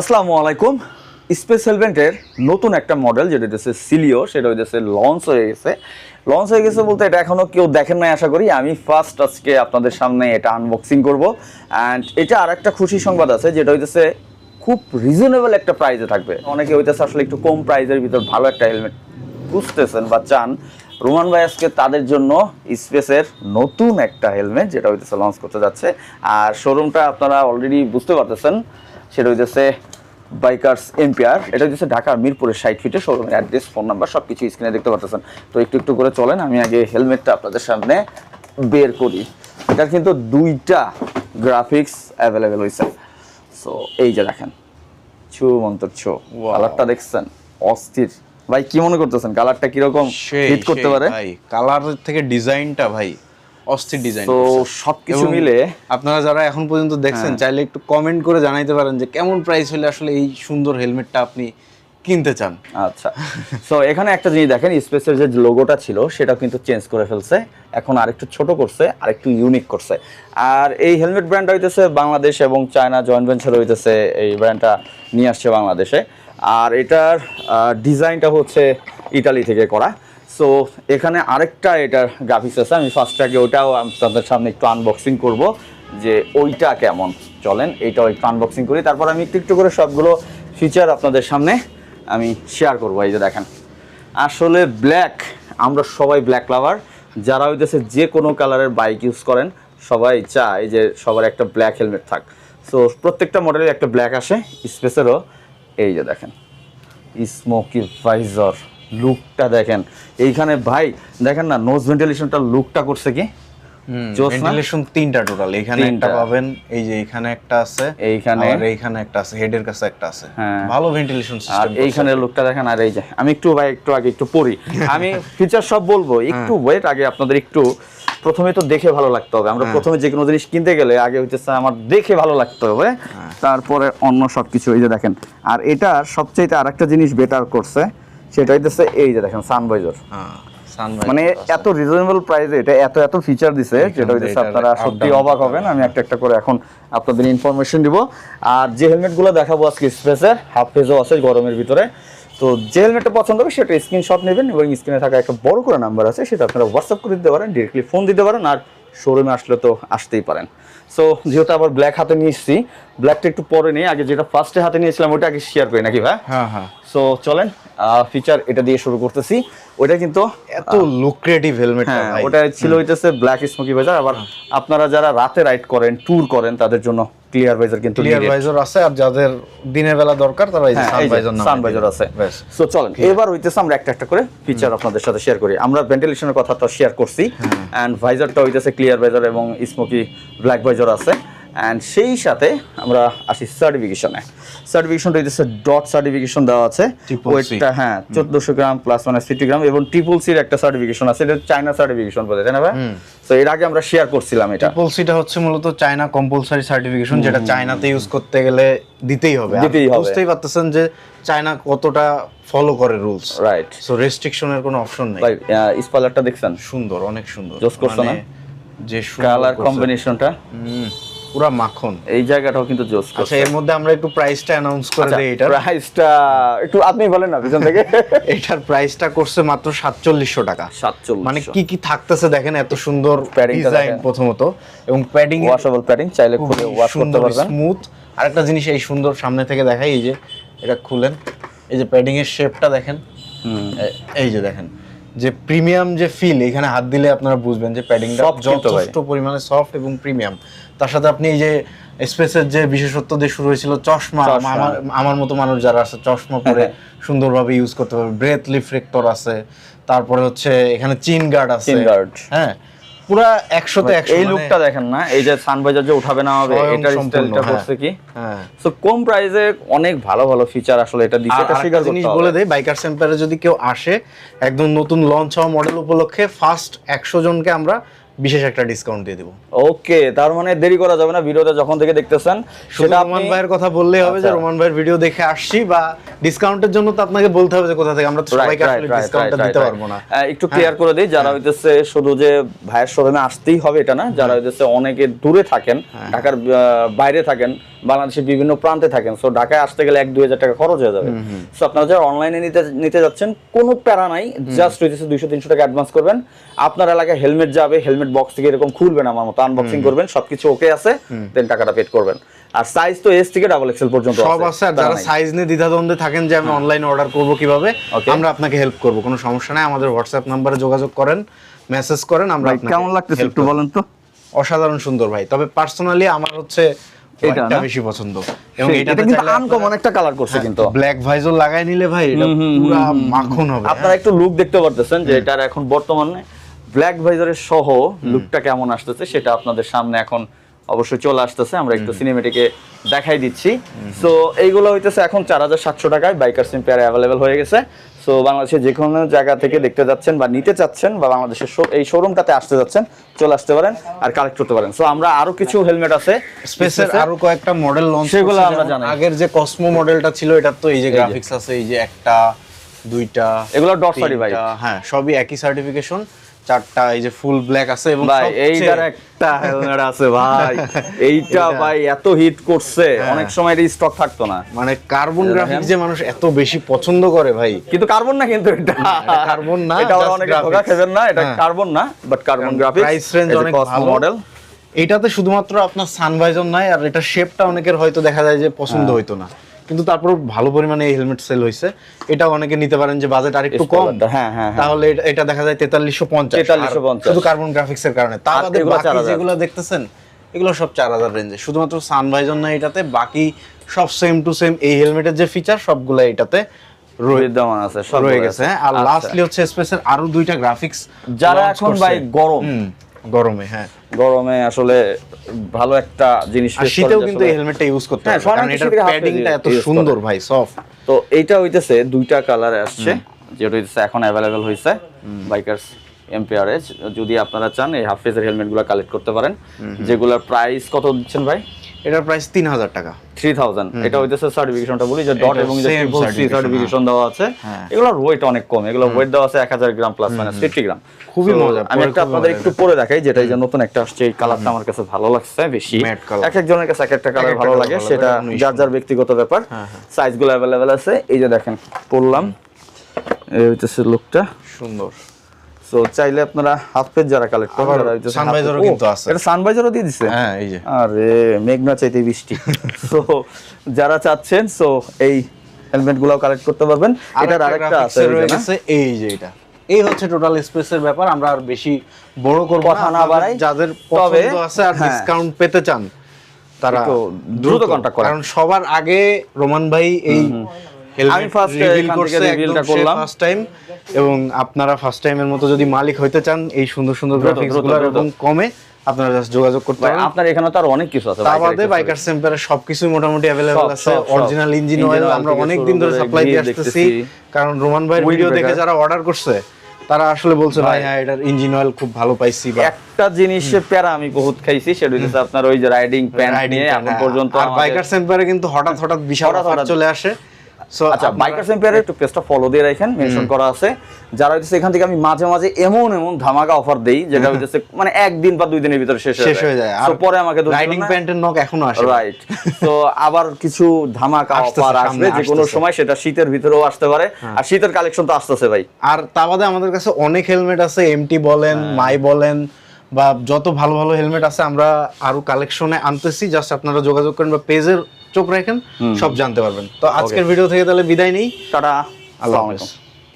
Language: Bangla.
আসসালামু আলাইকুম। স্পেস হেলমেটের নতুন একটা মডেল যেটা হচ্ছে সিলিও, সেটা হচ্ছে লঞ্চ হয়ে গেছে। লঞ্চ হয়ে গেছে বলতে এটা এখনও কেউ দেখেন নাই, আশা করি। আমি ফার্স্ট আজকে আপনাদের সামনে এটা আনবক্সিং করব। অ্যান্ড এটা আর একটা খুশি সংবাদ আছে, যেটা হইতেছে খুব রিজনেবল একটা প্রাইসে থাকবে। অনেকে হইতেছে আসলে একটু কম প্রাইজের ভিতর ভালো একটা হেলমেট খুঁজতেছেন বা চান। রোমান ভাই আজকে তাদের জন্য স্পেসের নতুন একটা হেলমেট যেটা হইতেছে লঞ্চ করতে যাচ্ছে। আর শোরুমটা আপনারা অলরেডি বুঝতে পারতেছেন। সেটা হইতেছে বাইকার্স এম্পিয়ার এটা হচ্ছে ঢাকার মিরপুরের সাইট ফিটে শোরুমের অ্যাড্রেস ফোন নাম্বার সব কিছু স্ক্রিনে দেখতে পারতেছেন। তো একটু একটু করে চলেন আমি আগে হেলমেটটা আপনাদের সামনে বের করি। এটার কিন্তু দুইটা গ্রাফিক্স অ্যাভেলেবেল হয়েছে সো এই যে দেখেন ছু মন্তর ছো. কালারটা দেখছেন অস্থির। ভাই কি মনে করতেছেন? কালারটা কীরকম হিট করতে পারে? ভাই কালার থেকে ডিজাইনটা ভাই অস্থির ডিজাইন তো সবকিছু মিলে আপনারা যারা এখন পর্যন্ত দেখছেন হ্যাঁ। চাইলে একটু কমেন্ট করে জানাইতে পারেন যে কেমন প্রাইস হলে আসলে এই সুন্দর হেলমেটটা আপনি কিনতে চান। আচ্ছা। সো এখানে একটা জিনিস দেখেন স্পেসের যে লোগোটা ছিল সেটা কিন্তু চেঞ্জ করে ফেলছে। এখন আরেকটু ছোট করছে আরেকটু ইউনিক করছে। আর এই হেলমেট ব্র্যান্ডটা হইতেছে বাংলাদেশ এবং চায়না জয়েন্ট ভেঞ্চার হইতেছে এই ব্র্যান্ডটা নিয়ে আসছে বাংলাদেশে। আর এটার ডিজাইনটা হচ্ছে ইটালি থেকে করা। সো এখানে আরেকটা এটার গ্রাফিক্স আছে। আমি ফার্স্ট আগে ওটাও আপনাদের সামনে একটু আনবক্সিং করব যে ওইটা কেমন। চলেন এইটাও একটু আনবক্সিং করি। তারপর আমি একটু একটু করে সবগুলো ফিচার আপনাদের সামনে আমি শেয়ার করব। এই যে দেখেন, আসলে ব্ল্যাক আমরা সবাই ব্ল্যাক লাভার যারা হইতেছে যে কোনো কালারের বাইক ইউজ করেন, সবাই চায় যে সবার একটা ব্ল্যাক হেলমেট থাক। সো প্রত্যেকটা মডেলের একটা ব্ল্যাক আসে স্পেসেরও এই যে দেখেন স্মোকি ভাইজর লুকটা দেখেন। এইখানে ভাই দেখেন না নোজ ভেন্টিলেশনটা লুকটা করছে কি? ভেন্টিলেশন তিনটা টোটাল এখানে একটা পাবেন এই যে এখানে একটা আছে এইখানে। আর এইখানে একটা আছে হেডের কাছে একটা আছে। হ্যাঁ। ভালো ভেন্টিলেশন আর এইখানে লুকটা দেখেন আর এই যে আমি একটু ভাই একটু আগে একটু পড়ি। আমি ফিচার সব বলব একটু ওয়েট আগে আপনাদের একটু প্রথমে তো দেখে ভালো লাগতে হবে। আমরা প্রথমে যে কোনো জিনিস কিনতে গেলে আগে হইতেছে আমার দেখে ভালো লাগতে হবে। তারপরে অন্য সব কিছু এই যে দেখেন। আর এটার সবচেয়ে আরেকটা জিনিস বেটার করছে সেটা হইতেছে এই যে দেখেন সানভাইজার মানে এত রিজনেবল প্রাইসে এটা এত এত ফিচার দিছে যেটা হইতেছে আপনারা সত্যি অবাক হবেন আমি একটা একটা করে এখন আপনাদের ইনফরমেশন দিব। আর যে হেলমেটগুলো দেখাবো আজকে স্পেসের হাফ ফেজও আছে গরমের ভিতরে। তো যে হেলমেটটা পছন্দ হবে সেটা স্ক্রিনশট নেবেন এবং স্ক্রিনে থাকা একটা বড় করে নাম্বার আছে সেটা আপনারা হোয়াটসঅ্যাপ করে দিতে পারেন ডিরেক্টলি ফোন দিতে পারেন। আর শোরুমে আসলে তো আসতেই পারেন। সো যেহেতু আবার ব্ল্যাক হাতে নিয়ে এসেছি ব্ল্যাকটা একটু পরে নেই। আগে যেটা ফার্স্টে হাতে নিয়েছিলাম ওটা আগে শেয়ার করি নাকি ভাই? হ্যাঁ হ্যাঁ। সো চলেন ফিচার এটা দিয়ে শুরু করতেছি। ওইটা কিন্তু এত লুক্রেটিভ হেলমেট হ্যাঁ ওটা ছিল হইতেছে ব্ল্যাক স্মোকি বাজার। আবার আপনারা যারা রাতে রাইড করেন ট্যুর করেন তাদের জন্য ক্লিয়ার ভাইজার কিন্তু ক্লিয়ার ভাইজার আছে আর যাদের দিনের বেলা দরকার তারা এই সান ভাইজার নাম সানভাইজার আছে। সো চলেন এবার হইতেছে আমরা একটা একটা করে ফিচার আপনাদের সাথে শেয়ার করি। আমরা ভেন্টিলেশনের কথা তো শেয়ার করছি এন্ড ভাইজারটা হইতেছে ক্লিয়ার ভাইজার এবং স্মোকি ব্ল্যাক ভাইজার আছে। এন্ড সেই সাথে আমরা আসি সার্টিফিকেশনে সার্টিফিকেশনটা হইতেছে ডট সার্টিফিকেশন দেওয়া আছে। ওইটা হ্যাঁ চোদ্দশো গ্রাম প্লাস মানে সিটি গ্রাম এবং ট্রিপল সির একটা সার্টিফিকেশন আছে। এটা চায়না সার্টিফিকেশন বলে তাই না ভাই? তো এর আগে আমরা শেয়ার করছিলাম এটা। ট্রিপল সিটা হচ্ছে মূলত চায়না কম্পালসারি সার্টিফিকেশন যেটা চায়নাতে ইউজ করতে গেলে দিতেই হবে। দিতেই হবে। বুঝতেই পারতেছেন যে চায়না কতটা ফলো করে রুলস রাইট সো রেস্ট্রিকশনের কোনো অপশন নেই। ভাই দেখছেন? সুন্দর অনেক সুন্দর। জোস করছে মানে না? যে কালার কম্বিনেশনটা পুরো মাখন। এই জায়গাটাও কিন্তু জোস আচ্ছা এর মধ্যে আমরা একটু প্রাইসটা অ্যানাউন্স করে আচ্ছা, দেই এটার। প্রাইসটা একটু আপনি বলেন না পিছন থেকে। এটার প্রাইসটা করছে মাত্র সাতচল্লিশশো টাকা। সাতচল্লিশ মানে কি কি থাকতেছে দেখেন এত সুন্দর ডিজাইন প্রথমত। এবং প্যাডিং ওয়াশেবল প্যাডিং চাইলে খুলে ওয়াশ করতে পারবেন। স্মুথ আরেকটা জিনিস এই সুন্দর সামনে থেকে দেখাই এই যে এটা খুলেন। এই যে প্যাডিং এর শেপটা দেখেন। এই যে দেখেন। যে প্রিমিয়াম যে ফিল এখানে হাত দিলে আপনারা বুঝবেন যে প্যাডিংটা। যথেষ্ট পরিমাণে সফট এবং প্রিমিয়াম তার সাথে আপনি এই যে স্পেসের যে বিশেষত্ব দিয়ে শুরু হয়েছিল চশমা। আমার আমার মতো মানুষ যারা আছে চশমা পরে সুন্দরভাবে ইউজ করতে পারবে ব্রেথ রিফ্লেক্টর আছে তারপরে হচ্ছে এখানে চিন গার্ড আছে Chin guard। হ্যাঁ পুরা একশোতে একশো এই মানে- লুকটা দেখেন না এই যে সানভাইজার যে উঠাবে না হবে এটার স্টাইলটা হ্যাঁ। করছে কি হ্যাঁ সো কম প্রাইসে অনেক ভালো ভালো ফিচার আসলে এটা দিচ্ছে এটা জিনিস বলে দেই বাইকার সেম্পারে যদি কেউ আসে একদম নতুন লঞ্চ হওয়া মডেল উপলক্ষে ফার্স্ট একশো জনকে আমরা বিশেষ একটা ডিসকাউন্ট দিয়ে দেবো। ওকে তার মানে দেরি করা যাবে না ভিডিওটা যখন থেকে দেখতেছেন। সেটা রোমান ভাইয়ের কথা বললেই হবে যে আচ্ছা। রোমান ভাইয়ের ভিডিও দেখে আসছি বা ডিসকাউন্টের জন্য তো আপনাকে বলতে হবে যে কোথা থেকে। আমরা তো সবাইকে আসলে ডিসকাউন্টটা দিতে পারব না। একটু ক্লিয়ার করে দিই যারা হইতেছে শুধু যে ভাইয়ের শোরুমে আসতেই হবে এটা না যারা হইতেছে অনেকে দূরে থাকেন ঢাকার আহ, বাইরে থাকেন বাংলাদেশের বিভিন্ন প্রান্তে থাকেন। সো ঢাকায় আসতে গেলে এক দুই হাজার টাকা খরচ হয়ে যাবে। সো আপনারা যারা অনলাইনে নিতে নিতে যাচ্ছেন কোনো প্যারা নাই। জাস্ট হইতেছে দুইশো তিনশো টাকা অ্যাডভান্স করবেন। আপনার এলাকায় হেলমেট যাবে হেলমেট বক্স থেকে এরকম খুলবেন আমার মতো আনবক্সিং করবেন সবকিছু ওকে আছে দেন টাকাটা পেড করবেন। আর সাইজ তো এস থেকে ডাবল এক্সেল পর্যন্ত সব আছে আর যারা সাইজ নিয়ে দ্বিধাদ্বন্দ্বে থাকেন যে আমি অনলাইনে অর্ডার করব কীভাবে. আমরা আপনাকে হেল্প করব কোনো সমস্যা নাই। আমাদের হোয়াটসঅ্যাপ নাম্বারে যোগাযোগ করেন মেসেজ করেন আমরা কেমন লাগতেছে একটু বলেন তো? অসাধারণ সুন্দর ভাই। তবে পার্সোনালি আমার হচ্ছে এটা বেশি পছন্দ। এবং এটা কিন্তু আনকমন একটা কালার করছে কিন্তু। ব্ল্যাক ভাইজর লাগাই নিলে ভাই এটা পুরো মাখন হবে আপনারা একটু লুক দেখতে পারতেছেন যে এটার এখন বর্তমানে ব্ল্যাক ভাইজারের সহ লুকটা কেমন আসতেছে সেটা আপনাদের সামনে এখন অবশ্যই চলে আসতেছে। আমরা একটু সিনেমেটিকে দেখাই দিচ্ছি। সো এইগুলো হইতেছে এখন চার হাজার সাতশো টাকায় বাইকার সিম পেয়ারে অ্যাভেলেবেল হয়ে গেছে। সো বাংলাদেশের যে কোনো জায়গা থেকে দেখতে যাচ্ছেন বা নিতে চাচ্ছেন বা বাংলাদেশের এই শোরুমটাতে আসতে যাচ্ছেন চলে আসতে পারেন আর কালেক্ট করতে পারেন। সো আমরা আরও কিছু হেলমেট আছে স্পেসের আরও কয়েকটা মডেল লঞ্চ সেগুলো আমরা জানি আগের যে কসমো মডেলটা ছিল এটা তো এই যে গ্রাফিক্স আছে এই যে একটা দুইটা এগুলো ডট সরি ভাই। তিনটা, হ্যাঁ সবই একই সার্টিফিকেশন চারটা এই যে ফুল ব্ল্যাক আছে এবং ভাই এইটার একটা হেলমেট আছে ভাই। এইটা ভাই এত হিট করছে অনেক সময় এটা স্টক থাকতো না। মানে কার্বন গ্রাফিক্স যে মানুষ এত বেশি পছন্দ করে ভাই। কিন্তু কার্বন না কিন্তু এটা। কার্বন না, এটা অনেকে graphics। ধোকা খাবেন না এটা হ্যাঁ। কার্বন না but carbon graphics price range অনেক ভালো। মডেল এটাতে শুধুমাত্র আপনার সানভাইজার নাই আর এটা শেপটা অনেকের হয়তো দেখা যায় যে পছন্দ হ্যাঁ। হইতো না। কিন্তু তারপর ভালো পরিমাণে এই হেলমেট সেল হয়েছে এটা অনেকে নিতে পারেন যে বাজেট আর একটু কম। হ্যাঁ, হ্যাঁ, হ্যাঁ। তাহলে এটা- দেখা যায় তেতাল্লিশশো পঞ্চাশ। 4350 শুধু কার্বন গ্রাফিক্স এর কারণে। তা আর বাদে বাকি যেগুলো দেখতেছেন এগুলো সব চার হাজার রেঞ্জে শুধুমাত্র সানভাইজার না এটাতে বাকি সব সেম টু সেম এই হেলমেটের যে ফিচার সবগুলো এটাতে আছে রয়ে গেছে আর আচ্ছা। লাস্টলি হচ্ছে স্পেসের আরও দুইটা গ্রাফিক্স যারা এখন ভাই গরম গরমে হ্যাঁ। গরমে আসলে ভালো একটা জিনিস শীতেও কিন্তু এই হেলমেটটা ইউজ করতে হ্যাঁ, হবে কারণ এটার প্যাডিংটা এত সুন্দর ভাই সফট তো এইটা হইতেছে দুইটা কালার আসছে যেটা হইতেছে এখন অ্যাভেলেবেল হইছে বাইকার্স এমপিআরএস যদি আপনারা চান এই হাফ ফেজের হেলমেটগুলো কালেক্ট করতে পারেন। যেগুলোর প্রাইস কত দিচ্ছেন ভাই? এটার প্রাইস তিন হাজার টাকা থ্রি থাউজেন্ড এটা হইতেছে সার্টিফিকেশনটা বলি যে ডট এবং যে সার্টিফিকেশন দেওয়া আছে। হ্যাঁ। এগুলোর ওয়েট অনেক কম এগুলো ওয়েট দেওয়া আছে এক হাজার gram plus minus fifty gram. খুবই মজা, আমি একটা আপনাদের একটু পরে দেখাই যেটা এই যে নতুন একটা আসছে এই কালারটা আমার কাছে ভালো লাগছে বেশি। এক একজনের কাছে এক একটা কালার ভালো লাগে সেটা যার যার ব্যক্তিগত ব্যাপার সাইজগুলো অ্যাভেলেবেল আছে। এই যে দেখেন পড়লাম। এই হইতেছে লুকটা সুন্দর। সো চাইলে আপনারা হাফ পেজ যারা কালেক্ট করবেন কিন্তু আছে। এটা সানভাইজারও দিয়ে দিছে হ্যাঁ এই যে আরে মেঘনা চাইতে বৃষ্টি সো যারা চাচ্ছেন সো এই হেলমেটগুলো কালেক্ট করতে পারবেন এটার আরেকটা আছে এই যে এটা এই হচ্ছে টোটাল স্পেসের ব্যাপার আমরা আর বেশি বড় করব না বাড়াই। যাদের পছন্দ আছে আর হ্যাঁ। ডিসকাউন্ট পেতে চান তারা দ্রুত contact করেন। কারণ সবার আগে রোমান ভাই এই আমি first রিভিল করছে থেকে করলাম। ফার্স্ট টাইম এবং আপনারা ফার্স্ট টাইমের মতো যদি মালিক হইতে চান এই সুন্দর সুন্দর দ্রুত, গ্রাফিক্স দ্রুত, গুলো দ্রুত। এবং কমে আপনারা জাস্ট যোগাযোগ করতে পারেন আপনার এখানে তো আর অনেক কিছু আছে বাদে বাইকার সেম্পারের সবকিছুই মোটামুটি সব, আছে। অরিজিনাল ইঞ্জিন অয়েল আমরা অনেক দিন ধরে সাপ্লাই দিয়ে আসতেছি কারণ রোমান ভাইয়ের ভিডিও দেখে যারা অর্ডার করছে তারা আসলে বলছে ভাই ভাই। হ্যাঁ এটার ইঞ্জিন অয়েল খুব ভালো পাইছি বা একটা জিনিসে প্যারা আমি বহুত খাইছি সেটা হচ্ছে আপনার ওই যে রাইডিং প্যান্ট নিয়ে এখন হ্যাঁ। পর্যন্ত আর বাইকার সেম্পারে কিন্তু হঠাৎ হঠাৎ বিশাল চলে আসে সো আচ্ছা বাইকার সেম্পিয়ারের একটু পেজটা ফলো দিয়ে রাখেন মেনশন করা আছে। যারা হচ্ছে এখান থেকে আমি মাঝে মাঝে এমন এমন ধামাকা অফার দেই যেটা হচ্ছে মানে একদিন বা দুই দিনের ভিতরে শেষ শেষ হয়ে যায়। So, পরে আমাকে রাইডিং প্যান্টের নক এখনও আসে রাইট তো আবার কিছু ধামাকা অফার আসবে যে কোনো হ্যাঁ। সময় সেটা শীতের ভিতরেও আসতে পারে। আর শীতের কালেকশন তো আসতেছে ভাই। আর তা বাদে আমাদের কাছে অনেক হেলমেট আছে এমটি বলেন হ্যাঁ। মাই বলেন বা যত ভালো ভালো হেলমেট আছে আমরা আরও কালেকশনে আনতেছি। জাস্ট আপনারা যোগাযোগ করেন বা পেজের চোখ রাখেন সব জানতে পারবেন। তো আজকের ভিডিও থেকে তাহলে বিদায় নেই। টাটা আল্লাহ হাফেজ।